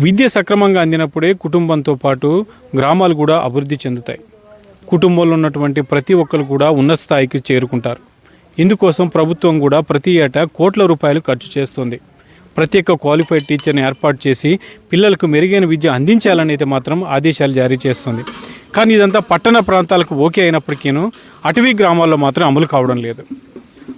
విద్య సక్రమంగా అందినప్పుడే కుటుంబంతో పాటు గ్రామాలు కూడా అభివృద్ధి చెందుతాయి. కుటుంబంలో ఉన్నటువంటి ప్రతి ఒక్కరు కూడా ఉన్నత స్థాయికి చేరుకుంటారు. ఇందుకోసం ప్రభుత్వం కూడా ప్రతి ఏటా కోట్ల రూపాయలు ఖర్చు చేస్తుంది. ప్రత్యేక క్వాలిఫైడ్ టీచర్ని ఏర్పాటు చేసి పిల్లలకు మెరుగైన విద్య అందించాలని అయితే మాత్రం ఆదేశాలు జారీ చేస్తుంది. కానీ ఇదంతా పట్టణ ప్రాంతాలకు ఓకే అయినప్పటికీను అటవీ గ్రామాల్లో మాత్రం అమలు కావడం లేదు.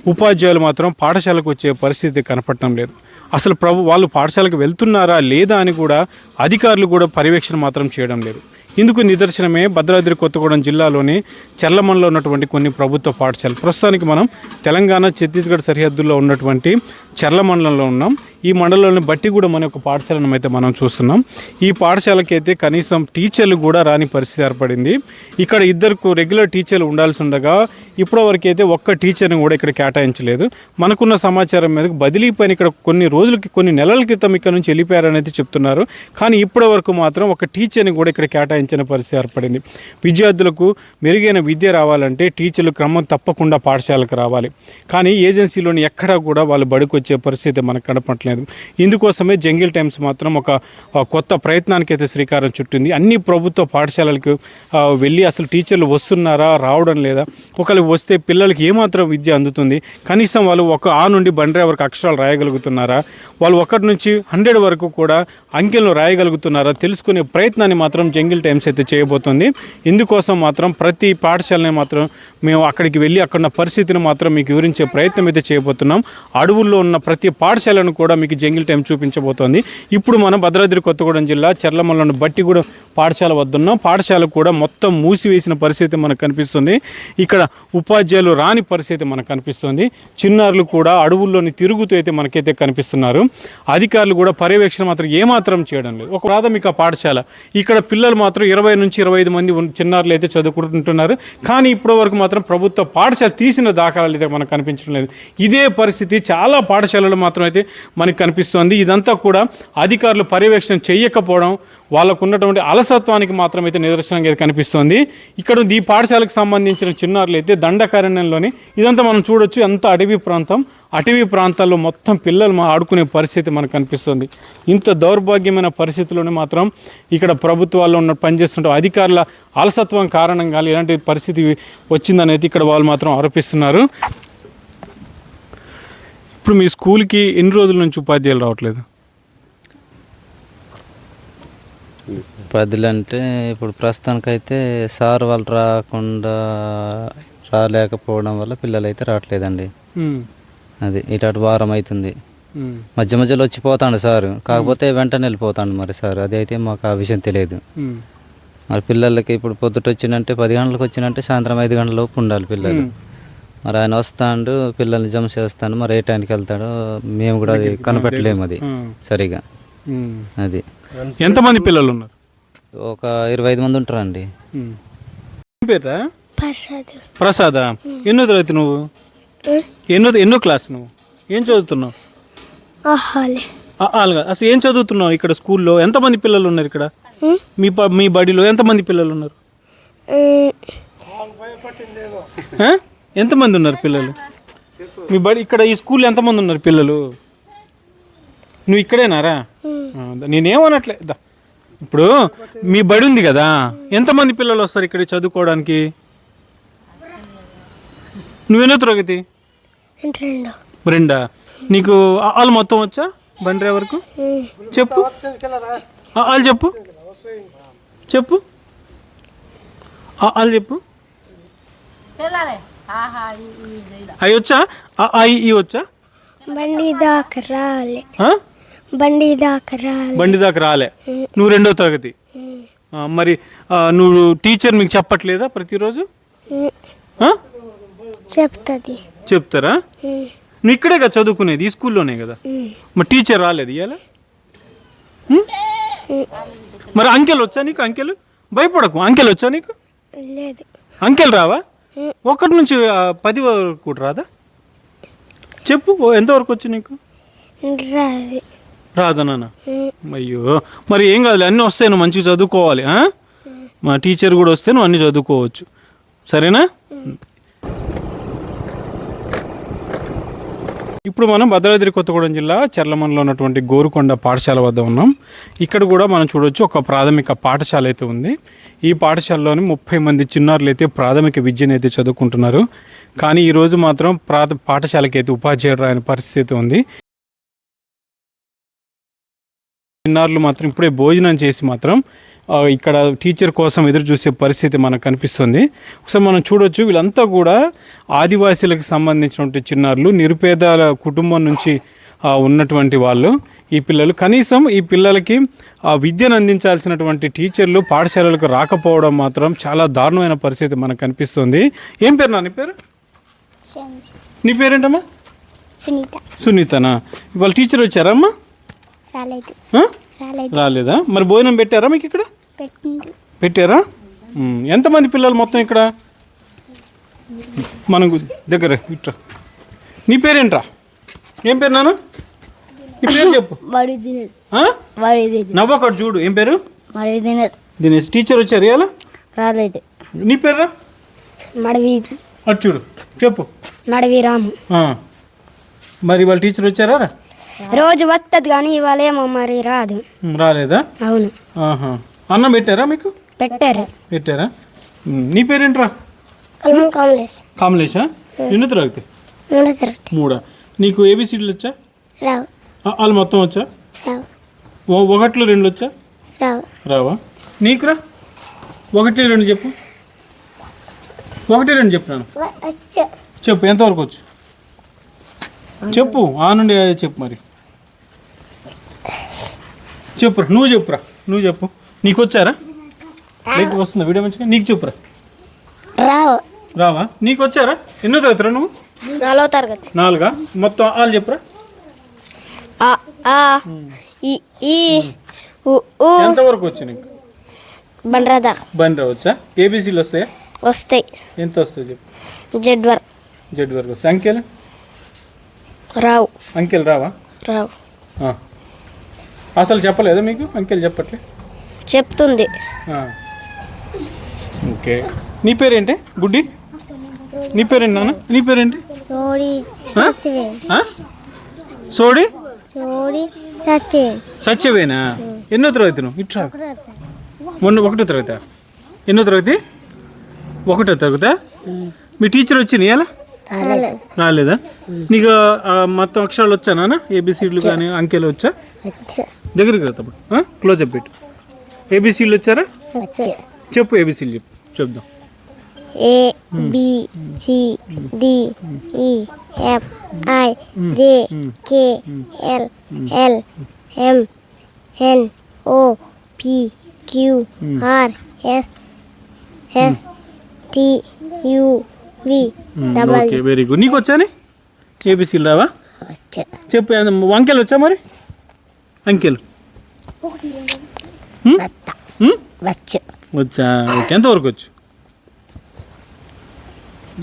ఉపాధ్యాయులు మాత్రం పాఠశాలకు వచ్చే పరిస్థితి కనపడటం లేదు. అసలు ప్రభు వాళ్ళు పాఠశాలకు వెళ్తున్నారా లేదా అని కూడా అధికారులు కూడా పర్యవేక్షణ మాత్రం చేయడం లేదు. ఇందుకు నిదర్శనమే భద్రాద్రి కొత్తగూడెం జిల్లాలోని చర్లమన్లో ఉన్నటువంటి కొన్ని ప్రభుత్వ పాఠశాలలు. ప్రస్తుతానికి మనం తెలంగాణ ఛత్తీస్గఢ్ సరిహద్దుల్లో ఉన్నటువంటి చర్లమండలంలో ఉన్నాం. ఈ మండలంలోని బట్టి కూడా మన యొక్క పాఠశాలను అయితే మనం చూస్తున్నాం. ఈ పాఠశాలకి అయితే కనీసం టీచర్లు కూడా రాని పరిస్థితి ఏర్పడింది. ఇక్కడ ఇద్దరుకు రెగ్యులర్ టీచర్లు ఉండాల్సి ఉండగా ఇప్పటివరకు అయితే ఒక్క టీచర్ని కూడా ఇక్కడ కేటాయించలేదు. మనకున్న సమాచారం మీదకి బదిలీ పైన ఇక్కడ కొన్ని రోజులకి కొన్ని నెలల క్రితం ఇక్కడ నుంచి వెళ్ళిపోయారని అయితే చెప్తున్నారు. కానీ ఇప్పటి వరకు మాత్రం ఒక టీచర్ని కూడా ఇక్కడ కేటాయించిన పరిస్థితి ఏర్పడింది. విద్యార్థులకు మెరుగైన విద్య రావాలంటే టీచర్లు క్రమం తప్పకుండా పాఠశాలకు రావాలి. కానీ ఏజెన్సీలోని ఎక్కడా కూడా వాళ్ళు బడికి వచ్చే పరిస్థితి మనకు కనపట్లేదు ఇందుకోసమే జంగిల్ టైమ్స్ మాత్రం ఒక కొత్త ప్రయత్నానికి అయితే శ్రీకారం చుట్టింది. అన్ని ప్రభుత్వ పాఠశాలలకు వెళ్ళి అసలు టీచర్లు వస్తున్నారా రావడం లేదా? ఒకళ్ళు వస్తే పిల్లలకి ఏమాత్రం విద్య అందుతుంది? కనీసం వాళ్ళు ఒక ఆ నుండి బండ్రే వరకు అక్షరాలు రాయగలుగుతున్నారా? వాళ్ళు ఒకటి నుంచి హండ్రెడ్ వరకు కూడా అంకెలను రాయగలుగుతున్నారా? తెలుసుకునే ప్రయత్నాన్ని మాత్రం జంగిల్ టైమ్స్ అయితే చేయబోతుంది. ఇందుకోసం మాత్రం ప్రతి పాఠశాలని మాత్రం మేము అక్కడికి వెళ్ళి అక్కడ ఉన్న పరిస్థితిని మాత్రం మీకు వివరించే ప్రయత్నం అయితే చేయబోతున్నాం. అడవుల్లో ఉన్న ప్రతి పాఠశాలను కూడా మీకు జంగిల్ టైం చూపించబోతోంది. ఇప్పుడు మనం భద్రాద్రి కొత్తగూడెం జిల్లా చర్లమల్లను బట్టిగూడెం పాఠశాల వద్ద ఉన్నాం. పాఠశాల కూడా మొత్తం మూసివేసిన పరిస్థితి మనకు కనిపిస్తుంది. ఇక్కడ ఉపాధ్యాయులు రాని పరిస్థితి మనకు కనిపిస్తుంది. చిన్నారులు కూడా అడవుల్లోని తిరుగుతూ అయితే మనకైతే కనిపిస్తున్నారు. అధికారులు కూడా పర్యవేక్షణ మాత్రం ఏమాత్రం చేయడం లేదు. ఒక ప్రాథమిక పాఠశాల. ఇక్కడ పిల్లలు మాత్రం ఇరవై నుంచి ఇరవై ఐదు మంది చిన్నారులు అయితే చదువుకుంటుంటున్నారు. కానీ ఇప్పటి వరకు మాత్రం ప్రభుత్వ పాఠశాల తీసిన దాఖలాలు అయితే మనకు కనిపించడం లేదు. ఇదే పరిస్థితి చాలా పాఠశాలలు మాత్రం అయితే మనకు కనిపిస్తోంది. ఇదంతా కూడా అధికారులు పర్యవేక్షణ చేయకపోవడం వాళ్ళకు ఉన్నటువంటి అలసత్వానికి మాత్రం అయితే నిదర్శనంగా అయితే కనిపిస్తోంది. ఇక్కడ ఈ పాఠశాలకు సంబంధించిన చిన్నారులు అయితే దండకారణ్యంలోని ఇదంతా మనం చూడొచ్చు ఎంత అడవి ప్రాంతం. అటవీ ప్రాంతాల్లో మొత్తం పిల్లలు మా ఆడుకునే పరిస్థితి మనకు కనిపిస్తుంది. ఇంత దౌర్భాగ్యమైన పరిస్థితుల్లోనే మాత్రం ఇక్కడ ప్రభుత్వాల్లో ఉన్న పనిచేస్తుంటే అధికారుల అలసత్వం కారణంగా ఇలాంటి పరిస్థితి వచ్చిందనేది ఇక్కడ వాళ్ళు మాత్రం ఆరోపిస్తున్నారు. ఇప్పుడు మీ స్కూల్కి ఎన్ని రోజుల నుంచి ఉపాధ్యాయులు రావట్లేదు? పదులు అంటే ఇప్పుడు ప్రస్తుతానికైతే సార్ వాళ్ళు రాకుండా రాలేకపోవడం వల్ల పిల్లలు అయితే రావట్లేదండి అది ఇటు వారం అవుతుంది మధ్య మధ్యలో వచ్చిపోతాడు సార్. కాకపోతే వెంటనే వెళ్ళిపోతాడు మరి సార్. అది అయితే మాకు ఆ విషయం తెలియదు. మరి పిల్లలకి ఇప్పుడు పొద్దుట వచ్చినంటే పది గంటలకు వచ్చినంటే సాయంత్రం ఐదు గంటల లోపు ఉండాలి పిల్లలు. మరి ఆయన వస్తాడు పిల్లల్ని జమ చేస్తాడు మరి ఏ టైంకి వెళ్తాడో మేము కూడా అది కనపెట్టలేము అది సరిగా. అది. ఎంతమంది పిల్లలు ఉన్నారు? ఒక ఇరవై ఐదు మంది ఉంటారండి. పేరా ప్రసాద్. ప్రసాద? ఎన్నో తరగతి నువ్వు? ఎన్నో ఎన్నో క్లాస్ నువ్వు? ఏం చదువుతున్నావు? అలాగా అసలు ఏం చదువుతున్నావు ఇక్కడ స్కూల్లో? ఎంతమంది పిల్లలు ఉన్నారు ఇక్కడ? మీ మీ బడిలో ఎంతమంది పిల్లలు ఉన్నారు? ఎంతమంది ఉన్నారు పిల్లలు? మీ బడి ఇక్కడ ఈ స్కూల్లో ఎంతమంది ఉన్నారు పిల్లలు? నువ్వు ఇక్కడేనారా? నేనేమనట్లే. ఇప్పుడు మీ బడి ఉంది కదా ఎంతమంది పిల్లలు వస్తారు ఇక్కడ చదువుకోవడానికి? నువ్వెన్నో తరగతి? రెండో. నీకు ఆ- వాళ్ళు మొత్తం వచ్చా బండి వరకు చెప్పు. ఆ- వాళ్ళు చెప్పు. చెప్పు. ఆ- వాళ్ళు చెప్పు. అవి వచ్చా? ఆ- ఆ ఈ- ఈ వచ్చా? బండి దాకా రాలే? బండి దాకా రాలే. బండి దాకా రాలే. నువ్వు రెండో తరగతి. ఆ, మరి ఆ, నువ్వు టీచర్ మీకు చెప్పట్లేదా ప్రతిరోజు? ఆ? చెప్తుంది. చెప్తారా? నువ్వు ఇక్కడే కదా చదువుకునేది ఈ స్కూల్లోనే కదా? మరి టీచర్ రాలేదు ఇవాళ మరి అంకెలు వచ్చా నీకు అంకెలు? భయపడకు. అంకెలు వచ్చా నీకు? లేదు. అంకెలు రావా? ఒకటి నుంచి ఆ, పది వరకు కూడా రాదా? చెప్పు ఓ, ఎంతవరకు వచ్చు నీకు? రాదు రాదా అయ్యో మరి ఏం కాదులే అన్నీ వస్తాయి నువ్వు మంచిగా చదువుకోవాలి మా టీచర్ కూడా వస్తే నువ్వు అన్నీ చదువుకోవచ్చు. సరేనా? ఇప్పుడు మనం భద్రాద్రి కొత్తగూడెం జిల్లా చర్లమన్లో ఉన్నటువంటి గోరుకొండ పాఠశాల వద్ద ఉన్నాం. ఇక్కడ కూడా మనం చూడొచ్చు ఒక ప్రాథమిక పాఠశాల అయితే ఉంది. ఈ పాఠశాలలోని ముప్పై మంది చిన్నారులు అయితే ప్రాథమిక విద్యను అయితే చదువుకుంటున్నారు. కానీ ఈరోజు మాత్రం ప్రాథ పాఠశాలకి అయితే ఉపాధ్యాయుడు రాని పరిస్థితి ఉంది. చిన్నారులు మాత్రం ఇప్పుడే భోజనం చేసి మాత్రం ఇక్కడ టీచర్ కోసం ఎదురు చూసే పరిస్థితి మనకు కనిపిస్తుంది. ఒకసారి మనం చూడొచ్చు వీళ్ళంతా కూడా ఆదివాసీలకు సంబంధించినటువంటి చిన్నారులు నిరుపేదల కుటుంబం నుంచి ఉన్నటువంటి వాళ్ళు ఈ పిల్లలు. కనీసం ఈ పిల్లలకి ఆ విద్యను అందించాల్సినటువంటి టీచర్లు పాఠశాలలకు రాకపోవడం మాత్రం చాలా దారుణమైన పరిస్థితి మనకు కనిపిస్తుంది. ఏం పేరు నా నీ పేరు? నీ పేరేంటమ్మా? సునీత. సునీతనా? ఇవాళ టీచర్ వచ్చారమ్మా? రాలేదు. మరి భోజనం పెట్టారా మీకు ఇక్కడ? పెట్టిండు. పెట్టారా? ఎంతమంది పిల్లలు మొత్తం ఇక్కడ? మనం దగ్గర ఇట్రా. నీ పేరేంట్రా? ఏం పేరు నాన్న? నీ పేరు చెప్పు. వాడు దినేష్. ఆ? వాడు దినేష్. నవ్వకడు చూడు. ఏం పేరు? దినేష్. దినేష్. టీచర్ వచ్చారు ఇవాళ? రాలేదు. నీ పేరురా? మడవి అటు చూడు. చెప్పు. మడవి రాము ఆ. మరి వాళ్ళ టీచర్ వచ్చారా? రా? రోజు వస్తుంది కానీ ఇవాళ ఏమో మరి రాదు. రాలేదా? అవును. ఆహా. అన్నం పెట్టారా మీకు? పెట్టారు. పెట్టారా? నీ పేరేంట్రా? కాంగ్రెస్ కామలేషా ఎన్నో తరగతి మూడో తరగతి మూడా? నీకు ఏబిసిడీలు వచ్చా? రావు. వాళ్ళు మొత్తం వచ్చా? రావు. ఓ- ఒకట్లు రెండు వచ్చా? రావు. రావా? నీకురా? ఒకటి రెండు చెప్పు. ఒకటి రెండు చెప్పినాను చెప్పు ఎంతవరకు వచ్చు? చెప్పు ఆ నుండి చెప్పు మరి. చెప్పురా నువ్వు చెప్పురా నువ్వు చెప్పు. నీకు వచ్చారా? నీకు వస్తుందా? వీడియో మంచిగా? నీకు చెప్పురా రావు. రావా? నీకు వచ్చారా? ఎన్నో తరగతిరా నువ్వు? నాలుగో తరగతి. నాలుగా? మొత్తం వాళ్ళు చెప్పురా ఊ. ఎంతవరకు వచ్చు నీకు? బండ్రదా బండి వచ్చా? ఏబీసీలు వస్తాయా? వస్తాయి. ఎంత వస్తాయి చెప్పు? జెడ్ వర్ జెడ్ వరకు వస్తాయి. అంకెలు? రావు. అంకెలు రావా? రావు. ఆ. అసలు చెప్పలేదా మీకు? అంకెలు చెప్పట్లే? చెప్తుంది. ఆ. ఓకే. నీ పేరేంటి గుడ్డి? నీ పేరేంటి నాన్న? నీ పేరేంటి? చోడి ఆ? ఆ? సోడి? చోడి సత్యవేనా ఎన్నో తరగతి నువ్వు? ఇట్రా మొన్న ఒకటో తరగతి? ఎన్నో తరగతి? ఒకటో తరగతా? మీ టీచర్ వచ్చింది ఎలా రాలేదా. నీకు మొత్తం అక్షరాలు వచ్చా నాన్న ఏబిసిడ్లు కానీ అంకెలు వచ్చా? దగ్గరికి రా తప్పుడు క్లోజ్ అప్ పెట్టు. ఏబిసిడ్లు వచ్చారా? చెప్పు ఏబిసిడ్లు చెప్పు. చెప్దాం. A B C D E F I J K L L M N O P Q R S S T U V double. Okay very good నీకు వచ్చాని ఏబిసిడ్లు రావా చెప్పు ఏం- అంకెలు వచ్చా మరి? అంకెలు? వచ్చు. వచ్చా. ఓకే ఎంతవరకు వచ్చు?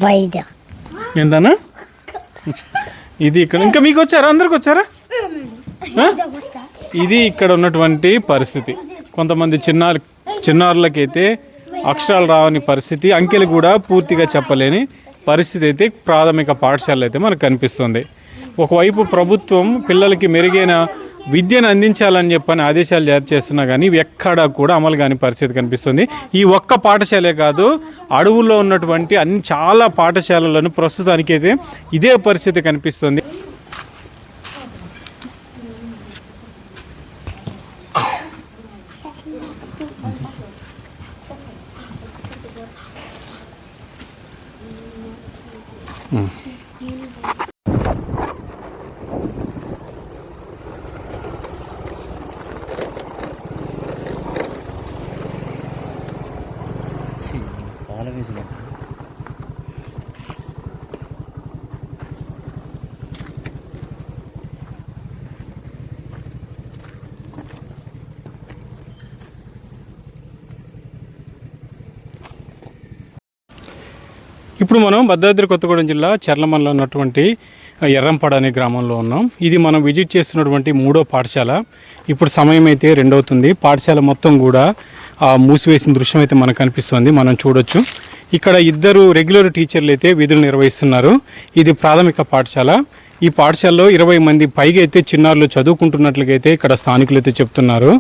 వైద్య ఎంతనా? ఇది ఇక్కడ ఇంకా మీకు వచ్చారా? అందరికి వచ్చారా? ఇది ఇక్కడ ఉన్నటువంటి పరిస్థితి. కొంతమంది చిన్నారి చిన్నారులకైతే అక్షరాలు రావని పరిస్థితి అంకెలు కూడా పూర్తిగా చెప్పలేని పరిస్థితి అయితే ప్రాథమిక పాఠశాలలో అయితే మనకు కనిపిస్తుంది. ఒకవైపు ప్రభుత్వం పిల్లలకి మెరుగైన విద్యను అందించాలని చెప్పని ఆదేశాలు జారీ చేస్తున్నా కానీ ఎక్కడా కూడా అమలు కాని పరిస్థితి కనిపిస్తుంది. ఈ ఒక్క పాఠశాలే కాదు అడవుల్లో ఉన్నటువంటి అన్ని చాలా పాఠశాలలను ప్రస్తుతానికైతే ఇదే పరిస్థితి కనిపిస్తుంది. Mm. ఇప్పుడు మనం భద్రాద్రి కొత్తగూడెం జిల్లా చర్లమల్లో ఉన్నటువంటి ఎర్రంపాడ అనే గ్రామంలో ఉన్నాం. ఇది మనం విజిట్ చేస్తున్నటువంటి మూడో పాఠశాల. ఇప్పుడు సమయం అయితే రెండవుతుంది. పాఠశాల మొత్తం కూడా మూసివేసిన దృశ్యం అయితే మనకు కనిపిస్తుంది మనం చూడొచ్చు. ఇక్కడ ఇద్దరు రెగ్యులర్ టీచర్లు అయితే విధులు నిర్వహిస్తున్నారు. ఇది ప్రాథమిక పాఠశాల. ఈ పాఠశాలలో ఇరవై మంది పైగా అయితే చిన్నారులు చదువుకుంటున్నట్లుగా అయితే ఇక్కడ స్థానికులు అయితే చెప్తున్నారు.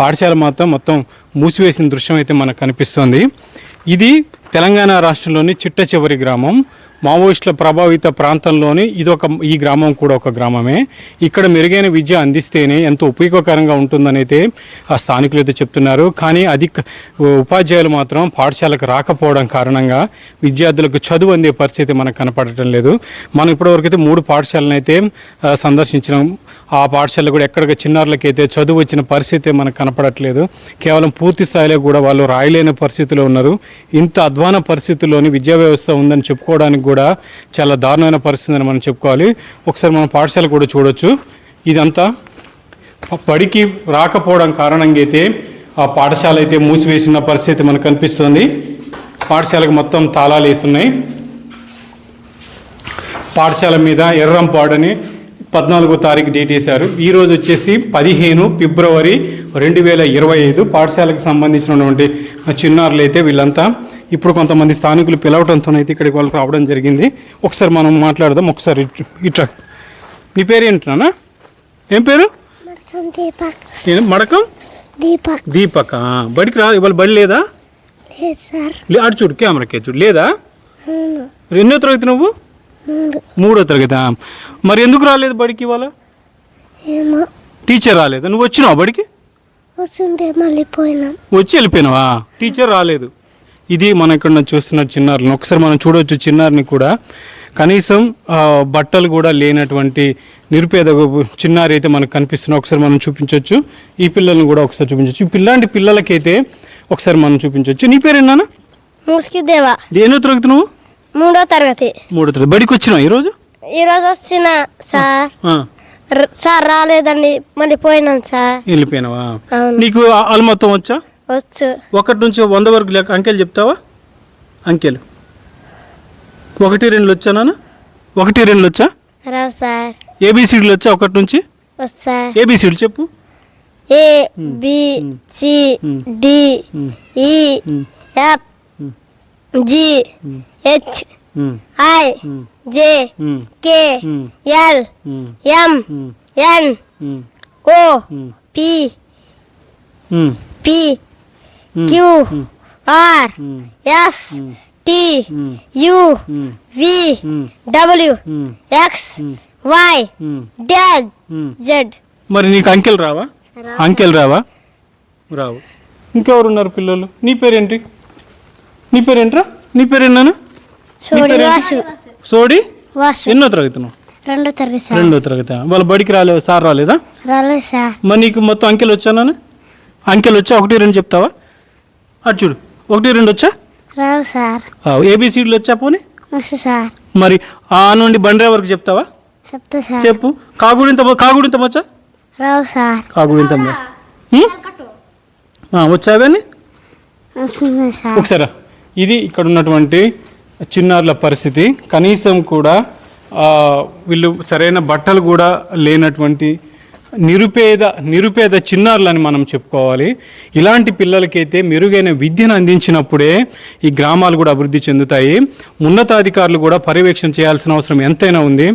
పాఠశాల మాత్రం మొత్తం మూసివేసిన దృశ్యం అయితే మనకు కనిపిస్తోంది. ఇది తెలంగాణ రాష్ట్రంలోని చిట్ట చివరి గ్రామం. మావోయిస్టుల ప్రభావిత ప్రాంతంలోని ఇదొక ఈ గ్రామం కూడా ఒక గ్రామమే. ఇక్కడ మెరుగైన విద్య అందిస్తేనే ఎంతో ఉపయోగకరంగా ఉంటుందనైతే ఆ స్థానికులు అయితే చెప్తున్నారు. కానీ అధిక ఉపాధ్యాయులు మాత్రం పాఠశాలకు రాకపోవడం కారణంగా విద్యార్థులకు చదువు అందే పరిస్థితి మనకు కనపడటం లేదు. మనం ఇప్పటివరకు అయితే మూడు పాఠశాలను అయితే ఆ, ఆ పాఠశాల కూడా ఎక్కడికి చిన్నారులకైతే చదువు వచ్చిన పరిస్థితి మనకు కనపడట్లేదు. కేవలం పూర్తి స్థాయిలో కూడా వాళ్ళు రాయలేని పరిస్థితిలో ఉన్నారు. ఇంత అధ్వాన పరిస్థితుల్లోని విద్యా వ్యవస్థ ఉందని చెప్పుకోవడానికి కూడా చాలా దారుణమైన పరిస్థితి అని మనం చెప్పుకోవాలి. ఒకసారి మనం పాఠశాల కూడా చూడొచ్చు. ఇదంతా పడికి రాకపోవడం కారణంగా అయితే ఆ పాఠశాల అయితే మూసివేసిన పరిస్థితి మనకు కనిపిస్తుంది. పాఠశాలకు మొత్తం తాళాలు వేస్తున్నాయి. పాఠశాల మీద ఎర్రంపాడని పద్నాలుగో తారీఖు డేట్ వేశారు. ఈరోజు వచ్చేసి పదిహేను ఫిబ్రవరి రెండు వేల ఇరవై ఐదు పాఠశాలకు సంబంధించినటువంటి చిన్నారులు అయితే వీళ్ళంతా ఇప్పుడు కొంతమంది స్థానికులు పిలవడంతో అయితే ఇక్కడికి వాళ్ళు రావడం జరిగింది. ఒకసారి మనం మాట్లాడదాం. ఒకసారి ఇటు- ఇట్లా నీ పేరు ఏంటన్నా ఏం పేరు? మడకం దీపక్. దీపక్. బడికి రా. ఇవాళ బడి లేదా? అటు చూడు కెమెరాకి చూడు. లేదా? ఎన్నో తరగతి నువ్వు? మూడు. తరగతి. మరి ఎందుకు రాలేదు బడికి ఇవాళ? ఏమో. టీచర్ రాలేదా? నువ్వు వచ్చినావా బడికి? వచ్చి వెళ్ళిపోయినావా? టీచర్ రాలేదు. ఇది మనం ఇక్కడ చూస్తున్న చిన్నారులను ఒకసారి మనం చూడవచ్చు చిన్నారిని కూడా. కనీసం బట్టలు కూడా లేనటువంటి నిరుపేద చిన్నారి అయితే మనకు కనిపిస్తున్నా ఒకసారి మనం చూపించవచ్చు ఈ పిల్లల్ని కూడా ఒకసారి చూపించవచ్చు ఈ పిల్లాంటి పిల్లలకైతే ఒకసారి మనం చూపించవచ్చు నీ పేరు ఏంటన్నా ముసుకిదేవా. ఎన్నో తరగతి నువ్వు? మూడో తరగతి. మూడో తరగతి. బడికి వచ్చినావు ఈరోజు? ఈరోజు వచ్చిన సార్. సార్ రాలేదండి మళ్ళీ పోయినాం సార్. వెళ్ళిపోయినావా? నీకు ఆలు మొత్తం వచ్చా? వచ్చు. ఒకటి నుంచి వంద వరకు లెక్క అంకెలు చెప్తావా? అంకెలు. ఒకటి రెండు వచ్చా నాన్న? ఒకటి రెండు వచ్చా? రావు సార్. ఏబిసిడీలు వచ్చా ఒకటి నుంచి? వస్తా ఏబిసిడీలు చెప్పు. A B C D E F G H I J K L M N O P P Q R S T U V W X Y dead. Z మరి నీకు అంకెలు రావా? అంకెలు రావా? రావు. ఇంకెవరు ఉన్నారు పిల్లలు? నీ పేరేంటి? నీ పేరేంట్రా? నీ పేరేంటాను సోడి ఎన్నో తరగతి నువ్వు రెండో తరగతి సార్. రెండో తరగతి. వాళ్ళ బడికి రాలేదు సార్ రాలేదా? రాలేదు సార్. మరి నీకు మొత్తం అంకెలు వచ్చానా? అంకెలు వచ్చా? ఒకటి రెండు చెప్తావా? అటు చూడు. ఒకటి రెండు వచ్చా? రావు సార్. ఏబిసిడీలు వచ్చా పోనీ? వస్తు సార్. మరి ఆ నుండి బండ్రా వరకు చెప్తావా? చెప్తా సార్. చెప్పు. కాగుడింత కాగుడింత వచ్చా రావు సార్. కాగుడింత వచ్చావని ఒకసారి ఇది ఇక్కడ ఉన్నటువంటి చిన్నారుల పరిస్థితి. కనీసం కూడా వీళ్ళు సరైన బట్టలు కూడా లేనటువంటి నిరుపేద నిరుపేద చిన్నారులని మనం చెప్పుకోవాలి. ఇలాంటి పిల్లలకైతే మెరుగైన విద్యను అందించినప్పుడే ఈ గ్రామాలు కూడా అభివృద్ధి చెందుతాయి. ఉన్నతాధికారులు కూడా పర్యవేక్షణ చేయాల్సిన అవసరం ఎంతైనా ఉంది.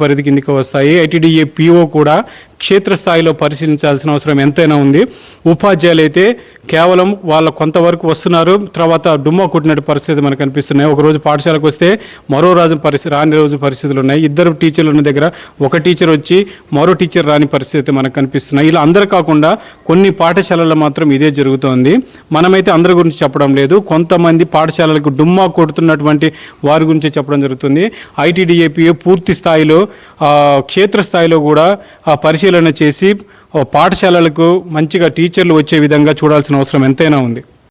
పరిధి కిందికి వస్తాయి. ఐటీడీఏ పిఓ కూడా క్షేత్రస్థాయిలో పరిశీలించాల్సిన అవసరం ఎంతైనా ఉంది. ఉపాధ్యాయులు అయితే కేవలం వాళ్ళ కొంతవరకు వస్తున్నారు. తర్వాత డుమ్మా కొట్టినట్టు పరిస్థితి మనకు కనిపిస్తున్నాయి ఒక రోజు పాఠశాలకు వస్తే మరో రోజు పరిస్థితి రాని రోజు పరిస్థితులు ఉన్నాయి ఇద్దరు టీచర్లు ఉన్న దగ్గర ఒక టీచర్ వచ్చి మరో టీచర్ రాని పరిస్థితి మనకు కనిపిస్తున్నాయి. ఇలా అందరు కాకుండా కొన్ని పాఠశాలల్లో మాత్రం ఇదే జరుగుతోంది. మనమైతే అందరి గురించి చెప్పడం లేదు. కొంతమంది పాఠశాలలకు డుమ్మా కొడుతున్నటువంటి వారి గురించి చెప్పడం జరుగుతుంది. ఐటీడీఏపీఏ పూర్తి స్థాయిలో క్షేత్రస్థాయిలో కూడా ఆ, పరిశీలన చేసి పాఠశాలలకు మంచిగా టీచర్లు వచ్చే విధంగా చూడాల్సిన అవసరం ఎంతైనా ఉంది.